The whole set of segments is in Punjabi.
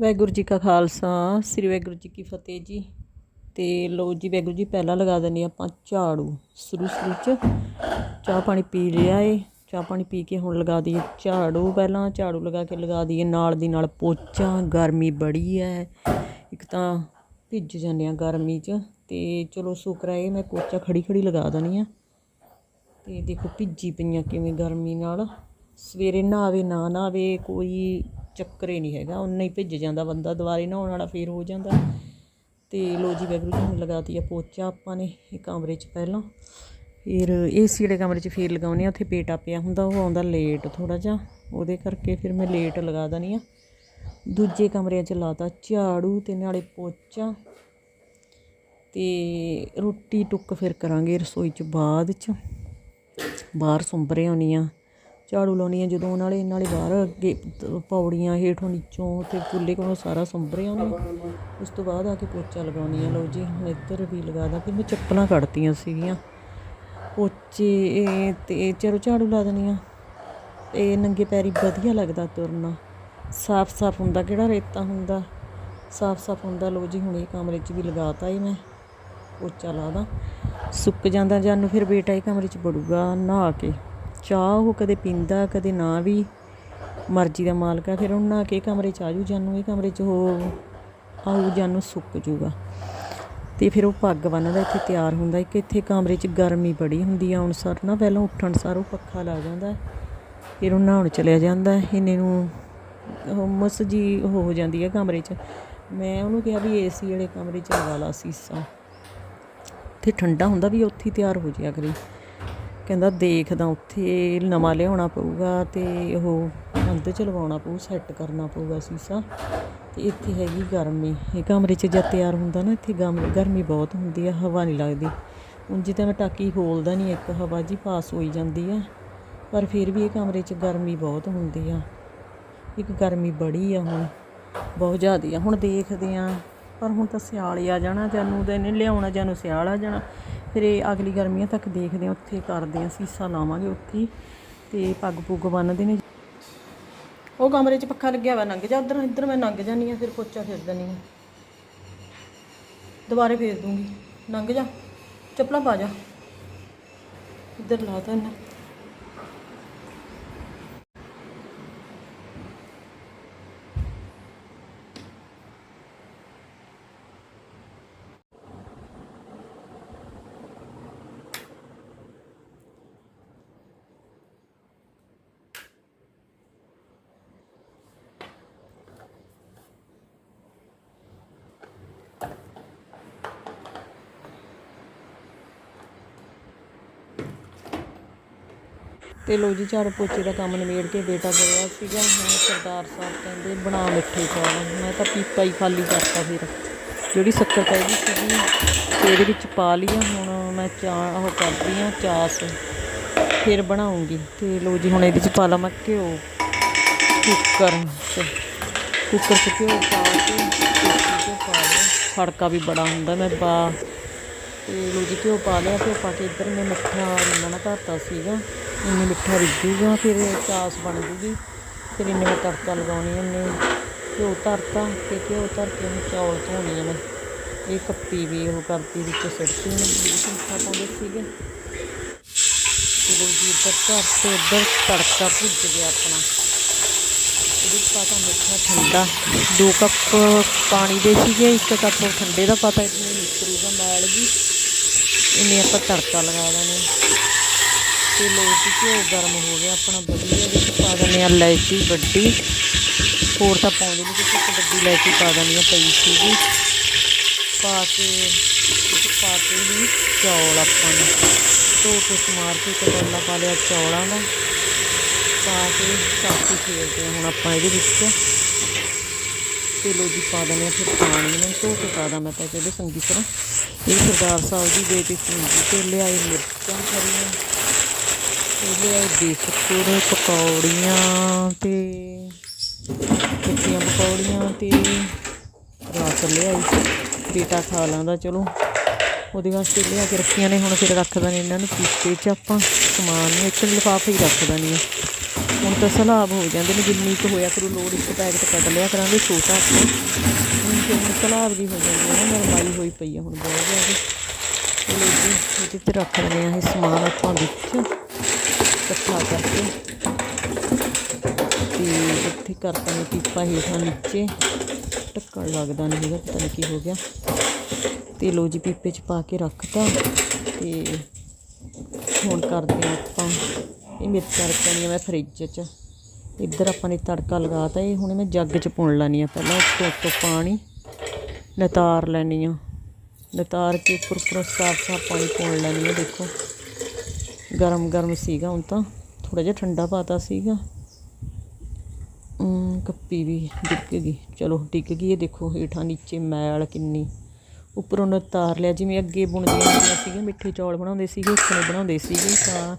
ਵਾਹਿਗੁਰੂ ਜੀ ਕਾ ਖਾਲਸਾ, ਸ੍ਰੀ ਵਾਹਿਗੁਰੂ ਜੀ ਕੀ ਫਤਿਹ ਜੀ। ਤੇ ਲੋ ਜੀ, ਵਾਹਿਗੁਰੂ ਜੀ ਪਹਿਲਾਂ ਲਗਾ ਦਿੰਦੇ ਆਪਾਂ ਝਾੜੂ। ਸ਼ੁਰੂ ਸ਼ੁਰੂ ਚ ਚਾਹ ਪਾਣੀ ਪੀ ਲਿਆ ਏ। ਚਾਹ ਪਾਣੀ ਪੀ ਕੇ ਹੁਣ ਲਗਾ ਦਈਏ ਝਾੜੂ ਪਹਿਲਾਂ। ਝਾੜੂ ਲਗਾ ਕੇ ਲਗਾ ਦਈਏ ਨਾਲ ਦੀ ਨਾਲ ਪੋਚਾ। ਗਰਮੀ ਬੜੀ ਹੈ ਇੱਕ ਤਾਂ ਭਿੱਜ ਜਾਂਦੇ ਆ ਗਰਮੀ 'ਚ। ਤੇ ਚਲੋ ਸ਼ੁਕਰ ਹੈ ਮੈਂ ਪੋਚਾ ਖੜੀ ਖੜੀ ਲਗਾ ਦਣੀ ਆ। ਤੇ ਦੇਖੋ ਭਿੱਜੀ ਪਈਆਂ ਕਿਵੇਂ ਗਰਮੀ ਨਾਲ। ਸਵੇਰੇ ਨਹਾਵੇ, ਨਾ ਨਹਾਵੇ, ਕੋਈ ਚੱਕਰ ਹੀ ਨਹੀਂ ਹੈਗਾ। ਉਨਾ ਹੀ ਭਿੱਜ ਜਾਂਦਾ ਬੰਦਾ, ਦੁਬਾਰੇ ਨਹਾਉਣ ਵਾਲਾ ਫੇਰ ਹੋ ਜਾਂਦਾ। ਤੇ ਲੋ ਜੀ, ਵੈਗਰੂ ਜੀ ਨੂੰ ਲਗਾਤੀ ਆ ਪੋਚਾ ਆਪਾਂ ਨੇ ਇਹ ਕਮਰੇ 'ਚ ਪਹਿਲਾਂ। ਫਿਰ ਏਸੀ ਵਾਲੇ ਕਮਰੇ 'ਚ ਫੇਰ ਲਗਾਉਨੇ ਆ, ਉੱਥੇ ਪੇਟਾ ਪਿਆ ਹੁੰਦਾ, ਉਹ ਆਉਂਦਾ ਲੇਟ ਥੋੜਾ ਜਿਹਾ। ਉਹਦੇ ਕਰਕੇ ਫਿਰ ਮੈਂ ਲੇਟ ਲਗਾ ਦਣੀ ਆ। ਦੂਜੇ ਕਮਰਿਆਂ 'ਚ ਲਾਤਾ ਝਾੜੂ ਤੇ ਨਾਲੇ ਪੋਚਾ। ਤੇ ਰੋਟੀ ਟੁੱਕ ਫਿਰ ਕਰਾਂਗੇ ਰਸੋਈ 'ਚ ਬਾਅਦ 'ਚ। ਬਾਹਰ ਸੁੰਬਰੇ ਆਉਣੀ ਆ। ਝਾੜੂ ਲਾਉਣੀ ਆ ਜਦੋਂ ਨਾਲੇ ਨਾਲੇ ਬਾਹਰ ਅੱਗੇ ਤ- ਪੌੜੀਆਂ ਹੇਠੋਂ ਨੀਚੋਂ ਤੇ ਚੁੱਲ੍ਹੇ ਕੋਲੋਂ ਸਾਰਾ ਸੁੰਬਰੇ ਆਉਣੀ ਉਸ ਤੋਂ ਬਾਅਦ ਆ ਕੇ ਪੋਚਾ ਲਗਾਉਣੀ ਆ ਲਓ ਜੀ, ਹੁਣ ਇੱਧਰ ਵੀ ਲਗਾ ਦਾਂ ਫਿਰ ਮੈਂ ਚੱਪਲਾਂ ਕੱਢਤੀਆਂ ਸੀਗੀਆਂ। ਪੋਚੇ, ਇਹ ਤੇ ਚਲੋ ਝਾੜੂ ਲਾ ਦੇਣੀ ਆ ਇਹ ਨੰਗੇ ਪੈਰੀ ਵਧੀਆ ਲੱਗਦਾ ਤੁਰਨਾ। ਸਾਫ਼ ਸਾਫ਼ ਹੁੰਦਾ, ਕਿਹੜਾ ਰੇਤਾ ਹੁੰਦਾ? ਸਾਫ਼ ਸਾਫ਼ ਹੁੰਦਾ। ਲਓ ਜੀ, ਹੁਣ ਇਹ ਕਮਰੇ 'ਚ ਵੀ ਲਗਾਤਾ ਏ ਮੈਂ। ਪੋਚਾ ਲਾ ਦਾਂ। ਸੁੱਕ ਜਾਂਦਾ ਜਾਨੂੰ ਫਿਰ ਬੇਟਾ ਇਹ ਕਮਰੇ 'ਚ ਬੜੂਗਾ ਨਹਾ ਕੇ। ਚਾਹ ਉਹ ਕਦੇ ਪੀਂਦਾ, ਕਦੇ ਨਾ ਵੀ। ਮਰਜ਼ੀ ਦਾ ਮਾਲਕ ਆ, ਫਿਰ ਉਹ ਨਹਾ ਕੇ ਕਮਰੇ 'ਚ ਆਜੂ ਜਾਨੂੰ, ਇਹ ਕਮਰੇ 'ਚ ਉਹ ਆਊ ਜਾਨੂੰ, ਸੁੱਕ ਜੂਗਾ। ਤੇ ਫਿਰ ਉਹ ਪੱਗ ਬੰਨਦਾ ਇੱਥੇ ਤਿਆਰ ਹੁੰਦਾ। ਇੱਕ ਇੱਥੇ ਕਮਰੇ 'ਚ ਗਰਮੀ ਬੜੀ ਹੁੰਦੀ ਆ, ਹੁਣ ਸਰ ਨਾ ਪਹਿਲਾਂ ਉੱਠਣ ਸਾਰ ਉਹ ਪੱਖਾ ਲਾ ਜਾਂਦਾ। ਫਿਰ ਉਹ ਨਹਾਉਣ ਚਲਿਆ ਜਾਂਦਾ। ਇਹਨੇ ਨੂੰ ਹੁਮਸ ਜੀ ਹੋ ਜਾਂਦੀ ਹੈ ਕਮਰੇ 'ਚ। ਮੈਂ ਉਹਨੂੰ ਕਿਹਾ ਵੀ ਏਸੀ ਵਾਲੇ ਕਮਰੇ 'ਚ ਲਗਾ ਲਾ ਸੀਸਾ। ਤੇ ਠੰਡਾ ਹੁੰਦਾ ਵੀ ਉੱਥੇ ਹੀ ਤਿਆਰ ਹੋ ਜਿਆ ਕਰੇ। ਕਹਿੰਦਾ ਦੇਖਦਾ ਉੱਥੇ ਨਵਾਂ ਲਿਆਉਣਾ ਪਊਗਾ ਤੇ ਉਹ ਅੰਦ ਚ ਲਵਾਉਣਾ ਪਊ ਸੈੱਟ ਕਰਨਾ ਪਊਗਾ ਸੀਸਾ। ਤੇ ਇੱਥੇ ਹੈਗੀ ਗਰਮੀ। ਇਹ ਕਮਰੇ 'ਚ ਜਦ ਤਿਆਰ ਹੁੰਦਾ ਨਾ, ਇੱਥੇ ਗਮ, ਗਰਮੀ ਬਹੁਤ ਹੁੰਦੀ ਆ, ਹਵਾ ਨਹੀਂ ਲੱਗਦੀ। ਉਂਝ ਤਾਂ ਮੈਂ ਟਾਕੀ ਖੋਲਦਾ ਨਹੀਂ ਇੱਕ ਹਵਾ ਜੀ ਪਾਸ ਹੋਈ ਜਾਂਦੀ ਆ, ਪਰ ਫਿਰ ਵੀ ਇਹ ਕਮਰੇ 'ਚ ਗਰਮੀ ਬਹੁਤ ਹੁੰਦੀ ਆ। ਇੱਕ ਗਰਮੀ ਬੜੀ ਆ ਹੁਣ, ਬਹੁਤ ਜ਼ਿਆਦੀ ਆ। ਹੁਣ ਦੇਖਦੇ ਆ, ਪਰ ਹੁਣ ਤਾਂ ਸਿਆਲ ਹੀ ਆ ਜਾਣਾ ਜਾਨੂੰ ਤਾਂ ਇਹਨੇ ਲਿਆਉਣਾ ਜਾਨੂੰ ਸਿਆਲ ਆ ਜਾਣਾ। ਫਿਰ ਇਹ ਅਗਲੀ ਗਰਮੀਆਂ ਤੱਕ ਦੇਖਦੇ ਆ ਉੱਥੇ ਕਰਦੇ ਆ ਸੀਸਾ ਲਾਵਾਂਗੇ ਉੱਥੇ ਹੀ ਤੇ ਪੱਗ ਪੁੱਗ ਬੰਨਦੇ ਨੇ। ਉਹ ਕਮਰੇ 'ਚ ਪੱਖਾ ਲੱਗਿਆ ਵਾ ਲੰਘ ਜਾ ਉਧਰ, ਇੱਧਰ ਮੈਂ ਲੰਘ ਜਾਨੀ ਆ ਫਿਰ ਪੋਚਾ ਫੇਰ ਦਨੀ ਆ ਦੁਬਾਰੇ ਫੇਰ ਦੂੰਗੀ। ਲੰਘ ਜਾ, ਚੱਪਲਾਂ ਪਾ ਜਾ। ਇੱਧਰ ਲਾ ਤਾ ਇਹਨੇ। ਤੇ ਲੋ ਜੀ, ਝਾੜੂ ਪੋਚੇ ਦਾ ਕੰਮ ਨਿਬੇੜ ਕੇ ਬੇਟਾ ਗਿਆ ਸੀਗਾ। ਹੁਣ ਸਰਦਾਰ ਸਾਹਿਬ ਕਹਿੰਦੇ ਬਣਾ ਮਿੱਠੇ ਚੌਲ ਮੈਂ ਤਾਂ ਪੀਪਾ ਹੀ ਖਾਲੀ ਕਰਤਾ ਫਿਰ। ਜਿਹੜੀ ਸ਼ੱਕਰ ਚਾਹੀਦੀ ਸੀਗੀ, ਤੇ ਇਹਦੇ ਵਿੱਚ ਪਾ ਲਿਆ ਹੁਣ ਮੈਂ ਚਾਹ ਉਹ ਕਰਦੀ ਆ ਚਾਸ। ਫਿਰ ਬਣਾਉਂਗੀ। ਤੇ ਲੋ ਜੀ, ਹੁਣ ਇਹਦੇ ਚ ਪਾ ਲਾ ਮੈਂ ਘਿਓ। ਕੁੱਕਰ ਕੁੱਕਰ ਚ ਘਿਓ ਪਾ ਕੇ ਘਿਓ ਪਾ ਲਿਆ। ਫੜਕਾ ਵੀ ਬੜਾ ਹੁੰਦਾ, ਮੈਂ ਪਾ ਤੇ ਲੋ ਜੀ, ਘਿਓ ਪਾ ਲਿਆ। ਘਿਓ ਪਾ ਕੇ ਇੱਧਰ ਮੈਂ ਮਿੱਠਾ ਨਾ ਧਰਤਾ ਸੀਗਾ। ਇੰਨੇ ਮਿੱਠਾ ਰਿੱਝੂਗਾ, ਫਿਰ ਚਾਸ ਬਣ ਜੂਗੀ। ਫਿਰ ਇੰਨੇ ਮੈਂ ਤੜਕਾ ਲਗਾਉਣੀ ਇੰਨੇ ਘਿਓ ਧਰਤਾ, ਤੇ ਘਿਓ ਧਰ ਕੇ ਉਹਨੂੰ ਚੌਲ ਧੋਣੇ ਆ ਮੈਂ। ਇਹ ਕੱਪੀ ਵੀ ਉਹ ਕਰਤੀ ਵਿੱਚ ਸਿੱਟਤੀ ਨੇ ਮਿੱਠਾ ਪਾਉਂਦੇ ਸੀਗੇ। ਤੇ ਜੀ ਇੱਧਰ ਧਰ ਤੇ ਉੱਧਰ ਤੜਕਾ ਭੁੱਜ ਗਿਆ ਆਪਣਾ। ਇਹਦੇ 'ਚ ਪਾਤਾ ਮਿੱਠਾ ਠੰਡਾ। ਦੋ ਕੱਪ ਪਾਣੀ ਦੇ ਸੀਗੇ, ਇੱਕ ਕੱਪ ਠੰਡੇ ਦਾ ਪਾਤਾ ਇਹਨੇ ਨਿਕਲੂਗਾ ਮੈਲ ਜੀ ਇਹਨੇ ਆਪਾਂ ਤੜਕਾ ਲਗਾ ਦੇਣਾ ਤੇ ਲੋ ਜੀ ਘਿਓ ਗਰਮ ਹੋ ਗਿਆ, ਆਪਣਾ ਵਧੀਆ ਵਿੱਚ ਪਾ ਦਿੰਦੇ ਆ ਇਲਾਇਚੀ ਵੱਡੀ। ਹੋਰ ਤਾਂ ਪਾਉਂਦੇ ਨਹੀਂ ਕਿਉਂਕਿ ਇੱਕ ਵੱਡੀ ਇਲਾਇਚੀ ਪਾ ਦਿੰਦੇ ਆ ਪਈ ਸੀਗੀ। ਪਾ ਕੇ ਪਾ ਕੇ ਵੀ ਚੌਲ ਆਪਾਂ ਨੇ। ਧੋ ਕੇ ਸਮਾਰ ਕੇ ਕੜਾਲਾ ਪਾ ਲਿਆ ਚੌਲਾਂ ਦਾ। ਪਾ ਕੇ ਸਾਫੀ ਫੇਰਦੇ ਹਾਂ ਹੁਣ ਆਪਾਂ ਇਹਦੇ ਵਿੱਚ। ਤੇ ਲੋ ਜੀ ਪਾ ਦਿੰਦੇ ਹਾਂ ਫਿਰ ਪਾਣੀ ਨੂੰ ਧੋ ਕੇ ਪਾ ਦਾਂ ਮੈਂ ਤਾਂ ਇਹਦੇ ਸੰਗੀ ਤਰ੍ਹਾਂ। ਇਹ ਸਰਦਾਰ ਸਾਹਿਬ ਦੀ ਬੇਟੀ ਚੁੰਗੀ ਤੇ ਲਿਆਏ ਮਿਰਚਾਂ ਹਰੀਆਂ ਤੇ ਲਿਆਏ ਬਿਸਕੁਟ ਪਕੌੜੀਆਂ ਤੇ ਚਿੱਟੀਆਂ ਪਕੌੜੀਆਂ ਤੇ ਰਸ ਲਿਆਈ। ਬੇਟਾ ਖਾ ਲਾਂਦਾ, ਚਲੋ। ਉਹਦੇ ਵਾਸਤੇ ਲਿਆ ਕੇ ਰੱਖੀਆਂ ਨੇ, ਹੁਣ ਫਿਰ ਰੱਖ ਦਾਂਗੇ ਇਹਨਾਂ ਨੂੰ ਪੀਤੇ 'ਚ ਆਪਾਂ। ਸਮਾਨ ਨੂੰ, ਇੱਕ ਲਿਫਾਫੇ ਹੀ ਰੱਖ ਦਾਂਗੇ ਹੁਣ ਤਾਂ ਸਲਾਬ ਹੋ ਜਾਂਦੇ ਨੇ, ਜਿੰਨੀ ਕੁ ਹੋਇਆ ਕਰੂ, ਲੋੜ ਇੱਕ ਪੈਕਟ ਕੱਢ ਲਿਆ ਕਰਾਂਗੇ, ਛੋਟਾ ਆਪਾਂ ਹੁਣ ਜਿੰਨੀ ਸਲਾਬ ਦੀ ਹੋ ਜਾਂਦੀ ਹੈ ਨਾ, ਨਰਮਾਈ ਹੋਈ ਪਈ ਆ ਹੁਣ ਬਹੁਤ ਜ਼ਿਆਦਾ। ਚਲੋ ਜੀ, ਇਹਦੇ ਤੇ ਰੱਖ ਲੈਂਦੇ ਆ ਇਹ ਸਮਾਨ ਆਪਾਂ ਵਿੱਚ। ਇਕੱਠਾ ਕਰਕੇ ਤੇ ਇੱਥੇ ਕਰਤਾ ਨੇ ਪੀਪਾ ਹੇਠਾਂ ਨੀਚੇ। ਢੱਕਣ ਲੱਗਦਾ ਨਹੀਂ ਹੈਗਾ, ਪਤਾ ਨਹੀਂ ਕੀ ਹੋ ਗਿਆ। ਤੇ ਲੋ ਜੀ, ਪੀਪੇ 'ਚ ਪਾ ਕੇ ਰੱਖਤਾ। ਤੇ ਹੁਣ ਕਰਦੇ ਹਾਂ ਆਪਾਂ। ਇਹ ਮਿਰਚਾਂ ਰੱਖਣੀਆਂ ਮੈਂ ਫਰਿੱਜ 'ਚ। ਇੱਧਰ ਆਪਾਂ ਨੇ ਤੜਕਾ ਲਗਾਤਾ। ਇਹ ਹੁਣ ਮੈਂ ਜੱਗ 'ਚ ਪੁਣ ਲੈਣੀ ਆ ਪਹਿਲਾਂ। ਉੱਤੋਂ ਉੱਤੋਂ ਪਾਣੀ ਨਤਾਰ ਲੈਣੀ ਆ ਨਤਾਰ ਕੇ ਉੱਪਰ ਉੱਪਰ ਸਾਫ਼ ਸਾਫ਼ ਪਾਣੀ ਪਾਉਣ ਲੈਣੀ ਆ ਦੇਖੋ। ਗਰਮ ਗਰਮ ਸੀਗਾ ਹੁਣ ਤਾਂ। ਥੋੜਾ ਜਿਹਾ ਠੰਡਾ ਪਾਤਾ ਸੀਗਾ। ਕੱਪੀ ਵੀ ਡਿੱਗ ਗਈ। ਚਲੋ, ਡਿੱਗ ਗਈ ਇਹ ਦੇਖੋ, ਹੇਠਾਂ ਨੀਚੇ ਮੈਲ ਕਿੰਨੀ। ਉੱਪਰੋਂ ਨੇ ਉਤਾਰ ਲਿਆ। ਜਿਵੇਂ ਅੱਗੇ ਬੁਣਦੇ ਹੁੰਦੀਆਂ ਸੀਗੀਆਂ ਮਿੱਠੇ ਚੌਲ ਬਣਾਉਂਦੇ ਸੀਗੇ, ਉੱਪਰੋਂ ਬਣਾਉਂਦੇ ਸੀਗੇ। ਤਾਂ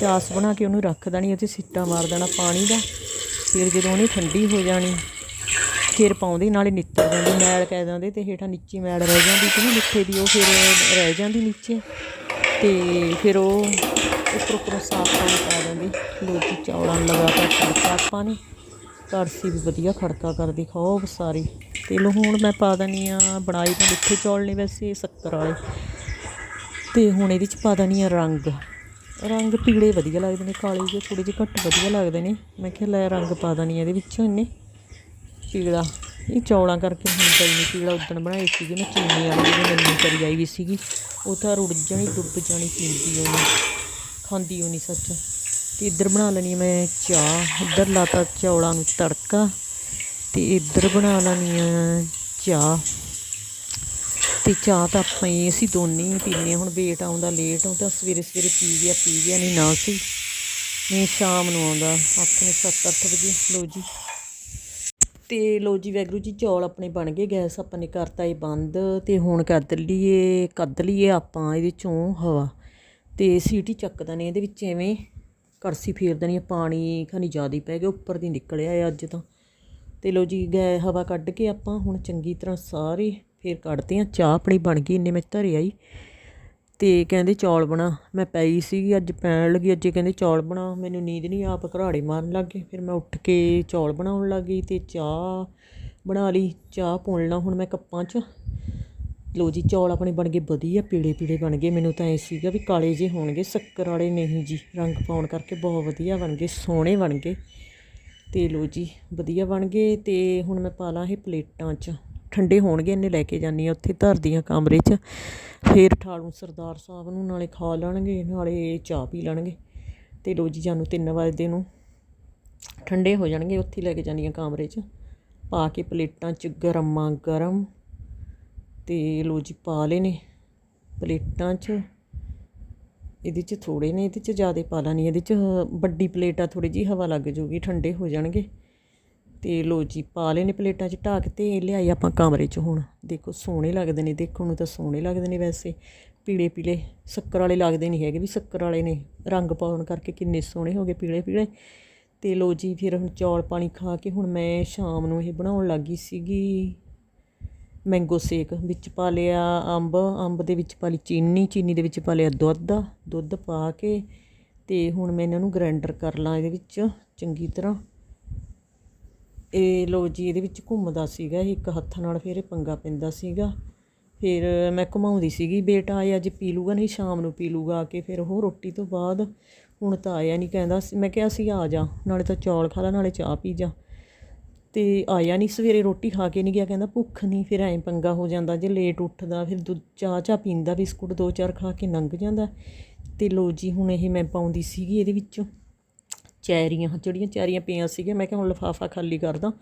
ਚਾਸ ਬਣਾ ਕੇ ਉਹਨੂੰ ਰੱਖ ਦੇਣੀ ਅਤੇ ਸਿੱਟਾ ਮਾਰ ਦੇਣਾ ਪਾਣੀ ਦਾ। ਫਿਰ ਜਦੋਂ ਉਹਨੇ ਠੰਡੀ ਹੋ ਜਾਣੀ, ਫਿਰ ਪਾਉਂਦੇ ਨਾਲੇ ਨਿੱਤਰ ਜਾਂਦੀ ਮੈਲ ਕਹਿ ਦਿੰਦੇ ਤੇ ਹੇਠਾਂ ਨੀਚੇ ਮੈਲ ਰਹਿ ਜਾਂਦੀ ਕਿ ਨਾ ਮਿੱਠੇ ਦੀ, ਉਹ ਫਿਰ ਰਹਿ ਜਾਂਦੀ ਨੀਚੇ। ਤੇ ਫਿਰ ਉਹ ਉੱਪਰ ਉੱਪਰੋਂ ਸਾਫ਼ ਪਾਣੀ ਪਾ ਦਿੰਦੀ। ਲੋਕੀ ਚੌਲਾਂ ਲਗਾਤਾਰ ਖੜਕਾ ਪਾਣੀ। ਨੇ ਵੀ ਵਧੀਆ ਖੜਕਾ ਕਰਦੀ, ਖਾਓ ਸਾਰੀ ਤੇ ਲੋ ਹੁਣ ਮੈਂ ਪਾ ਦਨੀ ਆ ਬਣਾਈ ਤਾਂ ਮਿੱਠੇ ਚੌਲ ਨੇ ਵੈਸੇ, ਸ਼ੱਕਰ ਵਾਲੇ। ਤੇ ਹੁਣ ਇਹਦੇ ਚ ਪਾ ਦਨੀ ਆ ਰੰਗ। ਰੰਗ ਪੀਲੇ ਵਧੀਆ ਲੱਗਦੇ ਨੇ, ਕਾਲੇ ਜਿਹੇ ਥੋੜੇ ਜਿਹੇ ਘੱਟ ਵਧੀਆ ਲੱਗਦੇ ਨੇ। ਮੈਂ ਕਿਹਾ ਲੈ ਰੰਗ ਪਾ ਦਨੀ ਇਹਦੇ ਵਿੱਚ ਇਹਨੇ ਪੀਲਾ। ਇਹ ਚੌਲਾਂ ਕਰਕੇ ਹੁੰਦਾ ਹੀ ਨਹੀਂ ਪੀਲਾ ਉਦਣ ਬਣਾਈ ਸੀਗੀ, ਮੈਂ ਚੀਨੀ ਵਾਲੀ ਜਿਹੜੀ ਨੰਨੀ ਕਰੀ ਆਈ ਵੀ ਸੀਗੀ। ਉਹ ਤਾਂ ਰੁੜ ਜਾਣੀ, ਡੁੱਬ ਜਾਣੀ, ਪੀਂਦੀ ਉਹ ਖਾਂਦੀ ਉਹ ਨਹੀਂ ਸੱਚ। ਤੇ ਇੱਧਰ ਬਣਾ ਲੈਣੀ ਆ ਮੈਂ ਚਾਹ। ਇੱਧਰ ਲਾਤਾ ਚੌਲਾਂ ਨੂੰ ਤੜਕਾ। ਤੇ ਇੱਧਰ ਬਣਾ ਲੈਣੀ ਆ ਚਾਹ। ਤੇ ਚਾਹ ਤਾਂ ਆਪਾਂ ਹੀ, ਅਸੀਂ ਦੋਨੇ ਹੀ ਪੀਂਦੇ ਹੁਣ ਵੇਟ ਆਉਂਦਾ ਲੇਟ ਆਉਂਦਾ ਸਵੇਰੇ ਸਵੇਰੇ ਪੀ ਗਿਆ ਪੀ ਗਿਆ ਨਹੀਂ, ਨਾ ਸੀ ਨਹੀਂ, ਸ਼ਾਮ ਨੂੰ ਆਉਂਦਾ। ਆਪਣੇ 7-8 ਵਜੇ। ਲੋ ਜੀ। ਤੇ ਲੋ ਜੀ, ਵੈਗਰੂ ਜੀ, ਚੌਲ ਆਪਣੇ ਬਣ ਗਏ। ਗੈਸ ਆਪਾਂ ਨੇ ਕਰਤਾ ਇਹ ਬੰਦ। ਤੇ ਹੁਣ ਕੱਢ ਲਈਏ ਕੱਢ ਲਈਏ ਆਪਾਂ ਇਹਦੇ ਚੋਂ ਹਵਾ। ਤੇ ਸੀਟੀ ਚੱਕਦਾ ਨੇ ਇਹਦੇ ਵਿੱਚ ਐਵੇਂ ਕਰਸੀ ਫੇਰ ਦੇਣੀ ਆ, ਪਾਣੀ ਖਾਨੀ ਜ਼ਿਆਦਾ ਪੈ ਗਿਆ ਉੱਪਰ ਦੀ ਨਿਕਲਿਆ ਅੱਜ ਤਾਂ। ਤੇ ਲੋ ਜੀ ਗਏ ਹਵਾ ਕੱਢ ਕੇ ਆਪਾਂ ਹੁਣ ਚੰਗੀ ਤਰ੍ਹਾਂ ਸਾਰੇ ਫੇਰ ਕੱਢਦੇ ਆ ਚਾਹ ਆਪਣੀ ਬਣ ਗਈ ਇੰਨੇ ਮੈਂ ਧਰਿਆ ਹੀ। ਤੇ ਕਹਿੰਦੇ ਚੌਲ ਬਣਾ ਮੈਂ ਪਈ ਸੀਗੀ ਅੱਜ ਪੈਣ ਲੱਗੀ ਅੱਜ ਕਹਿੰਦੇ ਚੌਲ ਬਣਾ। ਮੈਨੂੰ ਨੀਂਦ ਨਹੀਂ ਆਪ ਘਰਾੜੇ ਮਾਰਨ ਲੱਗ ਗਏ। ਫਿਰ ਮੈਂ ਉੱਠ ਕੇ ਚੌਲ ਬਣਾਉਣ ਲੱਗੀ ਤੇ ਚਾਹ ਬਣਾ ਲਈ। ਚਾਹ ਪੁਣਨਾ ਹੁਣ ਮੈਂ ਕੱਪਾਂ 'ਚ। ਲੋ ਜੀ, ਚੌਲ ਆਪਣੇ ਬਣ ਗਏ, ਵਧੀਆ ਪੀਲੇ ਪੀਲੇ ਬਣ ਗਏ। ਮੈਨੂੰ ਤਾਂ ਐ ਸੀਗਾ ਵੀ ਕਾਲੇ ਜੇ ਹੋਣਗੇ, ਸ਼ੱਕਰ ਵਾਲੇ ਨਹੀਂ ਜੀ। ਰੰਗ ਪਾਉਣ ਕਰਕੇ ਬਹੁਤ ਵਧੀਆ ਬਣ ਗਏ, ਸੋਹਣੇ ਬਣ ਗਏ। ਤੇ ਲੋ ਜੀ, ਵਧੀਆ ਬਣ ਗਏ ਤੇ ਹੁਣ ਮੈਂ ਪਾ ਲਾਂ ਇਹ ਪਲੇਟਾਂ 'ਚ। ਠੰਡੇ ਹੋਣਗੇ ਇਹਨੇ ਲੈ ਕੇ ਜਾਨੀ ਆ ਉੱਥੇ ਧਰਦੀਆਂ ਕਮਰੇ 'ਚ। ਫੇਰ ਠਾਲੂ ਸਰਦਾਰ ਸਾਹਿਬ ਨੂੰ, ਨਾਲੇ ਖਾ ਲੈਣਗੇ, ਨਾਲੇ ਚਾਹ ਪੀ ਲੈਣਗੇ। ਤੇ ਲੋ ਜੀ, ਜਾਨੂੰ 3 ਵਜੇ ਨੂੰ ਠੰਡੇ ਹੋ ਜਾਣਗੇ, ਉੱਥੇ ਲੈ ਕੇ ਜਾਨੀ ਆ ਕਮਰੇ 'ਚ। ਪਾ ਕੇ ਪਲੇਟਾਂ 'ਚ ਗਰਮਾ ਗਰਮ ਤੇ ਲੋ ਜੀ ਪਾ ਲਏ ਨੇ ਪਲੇਟਾਂ 'ਚ। ਇਹਦੇ 'ਚ ਥੋੜੇ ਨੇ, ਇਹਦੇ 'ਚ ਜ਼ਿਆਦਾ ਪਾ ਨਹੀਂ ਇਹਦੇ 'ਚ ਵੱਡੀ ਪਲੇਟ ਆ ਥੋੜੀ ਜੀ ਹਵਾ ਲੱਗ ਜੂਗੀ, ਠੰਡੇ ਹੋ ਜਾਣਗੇ। ਤੇ ਲੋ ਜੀ ਪਾ ਲਏ ਨੇ ਪਲੇਟਾਂ 'ਚ ਢੱਕ ਤੇ ਇਹ ਲਿਆਈ ਆਪਾਂ ਕਮਰੇ 'ਚ ਹੁਣ। ਦੇਖੋ ਸੋਹਣੇ ਲੱਗਦੇ ਨੇ, ਦੇਖਣ ਨੂੰ ਤਾਂ ਸੋਹਣੇ ਲੱਗਦੇ ਨੇ ਵੈਸੇ। ਪੀਲੇ ਪੀਲੇ ਸ਼ੱਕਰ ਵਾਲੇ ਲੱਗਦੇ ਨਹੀਂ ਹੈਗੇ ਵੀ ਸ਼ੱਕਰ ਵਾਲੇ ਨੇ। ਰੰਗ ਪਾਉਣ ਕਰਕੇ ਕਿੰਨੇ ਸੋਹਣੇ ਹੋ ਗਏ, ਪੀਲੇ ਪੀਲੇ। ਤੇ ਲੋ ਜੀ ਫਿਰ ਹੁਣ ਚੌਲ ਪਾਣੀ ਖਾ ਕੇ ਹੁਣ ਮੈਂ ਸ਼ਾਮ ਨੂੰ ਇਹ ਬਣਾਉਣ ਲੱਗੀ ਸੀਗੀ। ਮੈਂਗੋ ਸ਼ੇਕ ਵਿੱਚ ਪਾ ਲਿਆ ਅੰਬ ਅੰਬ ਦੇ ਵਿੱਚ ਪਾ ਲਈ ਚੀਨੀ ਚੀਨੀ ਦੇ ਵਿੱਚ ਪਾ ਲਿਆ ਦੁੱਧ ਦੁੱਧ ਪਾ ਕੇ ਤੇ ਹੁਣ ਮੈਂ ਇਹਨਾਂ ਨੂੰ ਗ੍ਰਾਈਂਡਰ ਕਰ ਲਾਂ ਇਹਦੇ ਵਿੱਚ, ਚੰਗੀ ਤਰ੍ਹਾਂ। ਇਹ ਲੋ ਜੀ, ਇਹਦੇ ਵਿੱਚ ਘੁੰਮਦਾ ਸੀਗਾ ਇੱਕ ਹੱਥ ਨਾਲ ਫਿਰ ਇਹ ਪੰਗਾ ਪੈਂਦਾ ਸੀਗਾ। ਫਿਰ ਮੈਂ ਘੁਮਾਉਂਦੀ ਸੀਗੀ, ਬੇਟਾ ਆਇਆ, ਅੱਜ ਪੀ ਲੂਗਾ ਨਹੀਂ, ਸ਼ਾਮ ਨੂੰ ਪੀ ਲੂਗਾ ਆ ਕੇ ਫਿਰ ਉਹ ਰੋਟੀ ਤੋਂ ਬਾਅਦ ਹੁਣ ਤਾਂ ਆਇਆ ਨਹੀਂ, ਕਹਿੰਦਾ ਮੈਂ ਕਿਹਾ ਸੀ ਆ ਜਾ, ਨਾਲੇ ਤਾਂ ਚੌਲ ਖਾ ਲੈ, ਨਾਲੇ ਚਾਹ ਪੀ ਜਾ। ਤੇ ਆਇਆ ਨਹੀਂ ਸਵੇਰੇ ਰੋਟੀ ਖਾ ਕੇ ਨਹੀਂ ਗਿਆ, ਕਹਿੰਦਾ ਭੁੱਖ ਨਹੀਂ ਫਿਰ ਐਂ ਪੰਗਾ ਹੋ ਜਾਂਦਾ, ਜੇ ਲੇਟ ਉੱਠਦਾ, ਫਿਰ ਦੁੱਧ, ਚਾਹ ਚਾਹ ਪੀਂਦਾ, ਬਿਸਕੁਟ ਦੋ ਚਾਰ ਖਾ ਕੇ ਲੰਘ ਜਾਂਦਾ। ਤੇ ਲੋ ਜੀ, ਹੁਣ ਇਹ ਮੈਂ ਪਾਉਂਦੀ ਸੀਗੀ ਇਹਦੇ ਵਿੱਚੋਂ ਚੈਰੀਆਂ, ਜਿਹੜੀਆਂ ਚੈਰੀਆਂ ਪਈਆਂ ਸੀਗੀਆਂ, ਮੈਂ ਕਿਹਾ ਹੁਣ ਲਿਫਾਫਾ ਖਾਲੀ ਕਰਦਾ।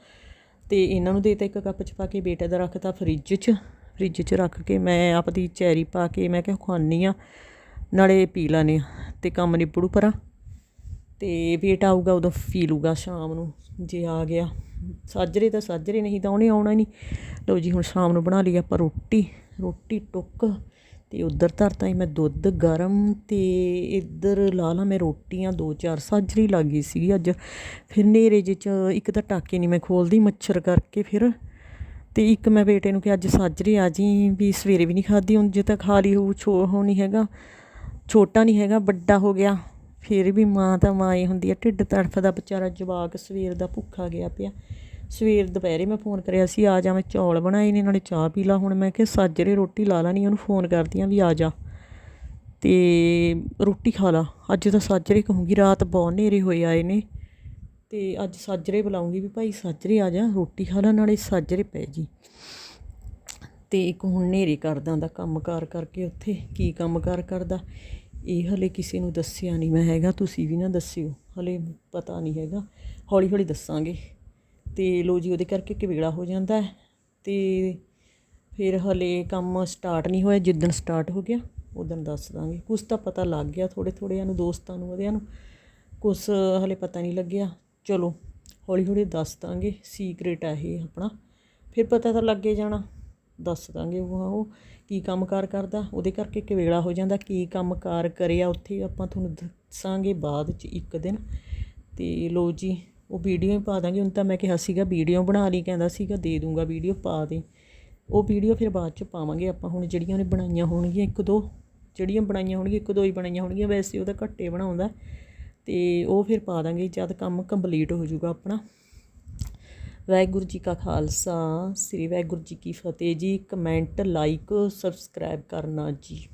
ਤੇ ਇਹਨਾਂ ਨੂੰ ਦੇਤਾ ਇੱਕ ਕੱਪ ਚ ਪਾ ਕੇ, ਬੇਟੇ ਦਾ ਰੱਖਤਾ ਫਰਿੱਜ 'ਚ ਫਰਿੱਜ 'ਚ ਰੱਖ ਕੇ ਮੈਂ ਆਪਦੀ ਚੈਰੀ ਪਾ ਕੇ ਮੈਂ ਕਿਹਾ ਖਾਣੀ ਆ, ਨਾਲੇ ਪੀ ਲਾਨੇ ਆ, ਤੇ ਕੰਮ ਨਿਬੜੂ ਪਰਾਂ। ਤੇ ਵੇਟ ਆਊਗਾ, ਉਦੋਂ ਫੀਲੂਗਾ ਸ਼ਾਮ ਨੂੰ, ਜੇ ਆ ਗਿਆ। ਸਾਜਰੇ ਤਾਂ ਸਾਜਰੇ ਨਹੀਂ ਤਾਂ ਉਹਨੇ ਆਉਣਾ ਨਹੀਂ। ਲਓ ਜੀ, ਹੁਣ ਸ਼ਾਮ ਨੂੰ ਬਣਾ ਲਈ ਆਪਾਂ ਰੋਟੀ। ਰੋਟੀ ਟੁੱਕ ਤੇ ਉਧਰ ਧਰਤਾ ਹੀ ਮੈਂ ਦੁੱਧ ਗਰਮ ਤੇ ਇੱਧਰ ਲਾ ਲਾ ਮੈਂ ਰੋਟੀਆਂ, ਦੋ ਚਾਰ ਸਾਜਰੀ ਲੱਗੀ ਸੀ ਅੱਜ। ਫਿਰ ਨੇਰੇ ਜਿਹੇ ਚ ਇੱਕ ਤਾਂ ਟਾਕੇ ਨਹੀਂ ਮੈਂ ਖੋਲਦੀ ਮੱਛਰ ਕਰਕੇ ਫਿਰ। ਤੇ ਇੱਕ ਮੈਂ ਬੇਟੇ ਨੂੰ ਕਿ ਅੱਜ ਸਾਜਰੇ ਆ ਜੀ, ਵੀ ਸਵੇਰੇ ਵੀ ਨਹੀਂ ਖਾਦੀ ਹੁਣ ਜੇ ਤਾਂ ਖਾ ਲਈ ਹੋਊ, ਛੋ ਹੋ ਨਹੀਂ ਹੈਗਾ, ਛੋਟਾ ਨਹੀਂ ਹੈਗਾ, ਵੱਡਾ ਹੋ ਗਿਆ। ਫਿਰ ਵੀ ਮਾਂ ਤਾਂ ਮਾਂ ਹੀ ਹੁੰਦੀ ਆ, ਢਿੱਡ ਤੜਫਦਾ ਵਿਚਾਰਾ ਜਵਾਕ ਸਵੇਰ ਦਾ ਭੁੱਖਾ ਗਿਆ ਪਿਆ। ਸਵੇਰ ਦੁਪਹਿਰੇ ਮੈਂ ਫੋਨ ਕਰਿਆ ਸੀ, ਆ ਜਾ, ਮੈਂ ਚੌਲ ਬਣਾਏ ਨੇ, ਨਾਲੇ ਚਾਹ ਪੀ ਲਾ ਹੁਣ। ਮੈਂ ਕਿਹਾ, ਸਾਜਰੇ ਰੋਟੀ ਲਾ ਲੈਣੀ ਉਹਨੂੰ ਫੋਨ ਕਰਦੀ ਆ ਵੀ ਆ ਜਾ। ਤੇ ਰੋਟੀ ਖਾ ਲਾ। ਅੱਜ ਤਾਂ ਸਾਜਰੇ ਕਹੂੰਗੀ, ਰਾਤ ਬਹੁਤ ਹਨੇਰੇ ਹੋਏ ਆਏ ਨੇ। ਤੇ ਅੱਜ ਸਾਜਰੇ ਬੁਲਾਉਂਗੀ ਵੀ, ਭਾਈ ਸਾਜਰੇ ਆ ਜਾ, ਰੋਟੀ ਖਾ ਲਾ, ਨਾਲੇ ਸਾਜਰੇ ਪੈ ਜੀ। ਤੇ ਇੱਕ ਹੁਣ ਨੇਰੇ ਕਰਦਾ ਦਾ ਕੰਮ ਕਾਰ ਕਰਕੇ ਉੱਥੇ, ਕੀ ਕੰਮ ਕਾਰ ਕਰਦਾ? ਇਹ ਹਲੇ ਕਿਸੇ ਨੂੰ ਦੱਸਿਆ ਨਹੀਂ ਮੈਂ ਹੈਗਾ, ਤੁਸੀਂ ਵੀ ਨਾ ਦੱਸਿਓ, ਹਲੇ ਪਤਾ ਨਹੀਂ ਹੈਗਾ। ਹੌਲੀ ਹੌਲੀ ਦੱਸਾਂਗੇ। ਤੇ ਲੋ ਜੀ, ਉਹਦੇ ਕਰਕੇ ਕਵੇਲਾ ਹੋ ਜਾਂਦਾ ਹੈ। ਤੇ ਫਿਰ ਹਲੇ ਕੰਮ ਸਟਾਰਟ ਨਹੀਂ ਹੋਇਆ, ਜਿੱਦਣ ਸਟਾਰਟ ਹੋ ਗਿਆ ਉਦੋਂ ਦੱਸ ਦਾਂਗੇ। ਕੁਛ ਤਾਂ ਪਤਾ ਲੱਗ ਗਿਆ ਥੋੜੇ ਥੋੜ੍ਹਿਆਂ ਨੂੰ, ਦੋਸਤਾਂ ਨੂੰ, ਉਹਦਿਆਂ ਨੂੰ। ਕੁਛ ਹਲੇ ਪਤਾ ਨਹੀਂ ਲੱਗਿਆ। ਚਲੋ, ਹੌਲੀ ਹੌਲੀ ਦੱਸ ਦਾਂਗੇ। ਸੀਕ੍ਰੇਟ ਹੈ ਇਹ ਆਪਣਾ। ਫਿਰ ਪਤਾ ਤਾਂ ਲੱਗੇ ਜਾਣਾ। ਦੱਸ ਦਾਂਗੇ ਉਹ ਉਹ ਕੀ ਕੰਮਕਾਰ ਕਰਦਾ, ਉਹਦੇ ਕਰਕੇ ਕਵੇਲਾ ਹੋ ਜਾਂਦਾ, ਕੀ ਕੰਮਕਾਰ ਕਰਿਆ ਉੱਥੇ ਆਪਾਂ ਤੁਹਾਨੂੰ ਦੱਸਾਂਗੇ ਬਾਅਦ ਚ ਇੱਕ ਦਿਨ। ਤੇ ਲੋ ਜੀ, ਉਹ ਵੀਡੀਓ ਹੀ ਪਾ ਦਾਂਗੇ, ਹੁਣ ਤਾਂ ਮੈਂ ਕਿਹਾ ਸੀਗਾ ਵੀਡੀਓ ਬਣਾ ਲਈ, ਕਹਿੰਦਾ ਸੀਗਾ ਦੇ ਦੂੰਗਾ ਵੀਡੀਓ ਪਾ ਦੇ। ਉਹ ਵੀਡੀਓ ਫਿਰ ਬਾਅਦ ਚ ਪਾਵਾਂਗੇ ਆਪਾਂ, ਹੁਣ ਜਿਹੜੀਆਂ ਉਹਨੇ ਬਣਾਈਆਂ ਹੋਣਗੀਆਂ ਇੱਕ ਦੋ, ਜਿਹੜੀਆਂ ਬਣਾਈਆਂ ਹੋਣਗੀਆਂ, ਇੱਕ ਦੋ ਹੀ ਬਣਾਈਆਂ ਹੋਣਗੀਆਂ, ਵੈਸੇ ਉਹਦਾ ਘੱਟੇ ਬਣਾਉਂਦਾ। ਤੇ ਉਹ ਫਿਰ ਪਾ ਦਾਂਗੇ ਜਦ ਕੰਮ ਕੰਪਲੀਟ ਹੋ ਜਾਊਗਾ ਆਪਣਾ। ਵਾਹਿਗੁਰੂ ਜੀ ਕਾ ਖਾਲਸਾ, ਸ੍ਰੀ ਵਾਹਿਗੁਰੂ ਜੀ ਕੀ ਫਤਿਹ ਜੀ। ਕਮੈਂਟ, ਲਾਈਕ, ਸਬਸਕ੍ਰਾਈਬ ਕਰਨਾ ਜੀ।